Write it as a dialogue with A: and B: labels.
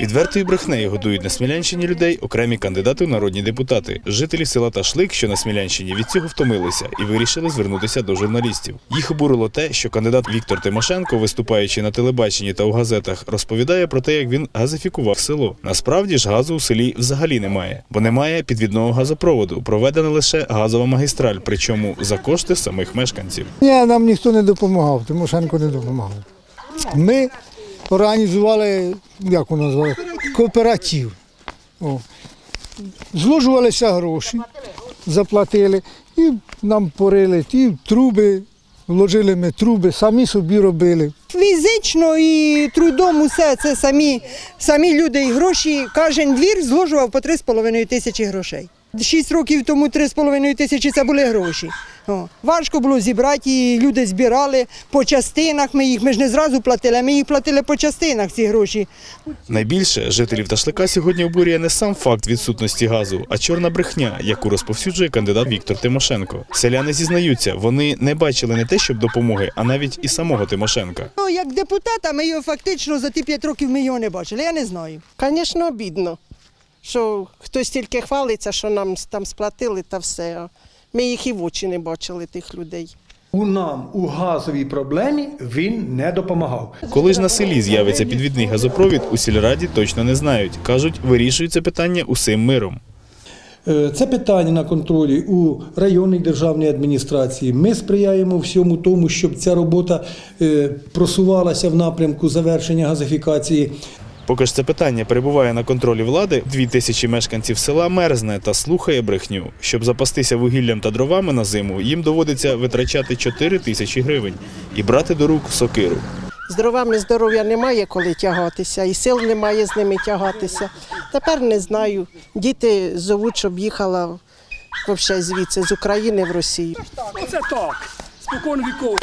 A: Відвертою брехнею годують на Смілянщині людей окремі кандидати у народні депутати. Жителі села Ташлик, що на Смілянщині, від цього втомилися і вирішили звернутися до журналістів. Їх обурило те, що кандидат Віктор Тимошенко, виступаючи на телебаченні та у газетах, розповідає про те, як він газифікував село. Насправді ж газу у селі взагалі немає, бо немає підвідного газопроводу. Проведена лише газова магістраль, причому за кошти самих мешканців.
B: Ні, нам ніхто не допомагав, Тимошенко не допомагав. Ми організували, як воно називає, кооператив. О. Зложувалися гроші, заплатили і нам порили ті труби, вложили ми труби, самі собі робили.
C: Фізично і трудом усе це самі, самі люди і гроші. Кожен двір зложував по 3,5 тисячі грошей. Шість років тому 3,5 тисячі це були гроші. О, важко було зібрати, і люди збирали по частинах. Ми їх ми ж не зразу платили, а ми їх платили по частинах ці гроші.
A: Найбільше жителів Ташлика сьогодні обурює не сам факт відсутності газу, а чорна брехня, яку розповсюджує кандидат Віктор Тимошенко. Селяни зізнаються, вони не бачили не те, щоб допомоги, а навіть і самого Тимошенка.
C: Ну, як депутата, ми його фактично за ті п'ять років ми його не бачили. Я не знаю.
D: Звісно, обідно, що хтось тільки хвалиться, що нам там сплатили та все. Ми їх і в очі не бачили, тих людей.
E: У нам у газовій проблемі він не допомагав.
A: Коли ж на селі з'явиться підвідний газопровід, у сільраді точно не знають. кажуть, вирішують це питання усім миром.
E: Е, Це питання на контролі у районній державній адміністрації. Ми сприяємо всьому тому, щоб ця робота е, просувалася в напрямку завершення газифікації.
A: Поки ж це питання перебуває на контролі влади, дві тисячі мешканців села мерзне та слухає брехню. Щоб запастися вугіллям та дровами на зиму, їм доводиться витрачати 4 тисячі гривень і брати до рук сокиру.
D: З дровами здоров'я немає коли тягатися, і сил немає з ними тягатися. Тепер не знаю. Діти зовуть, щоб їхала взагалі звідси з України в Росію.
F: Оце так, спокон віков.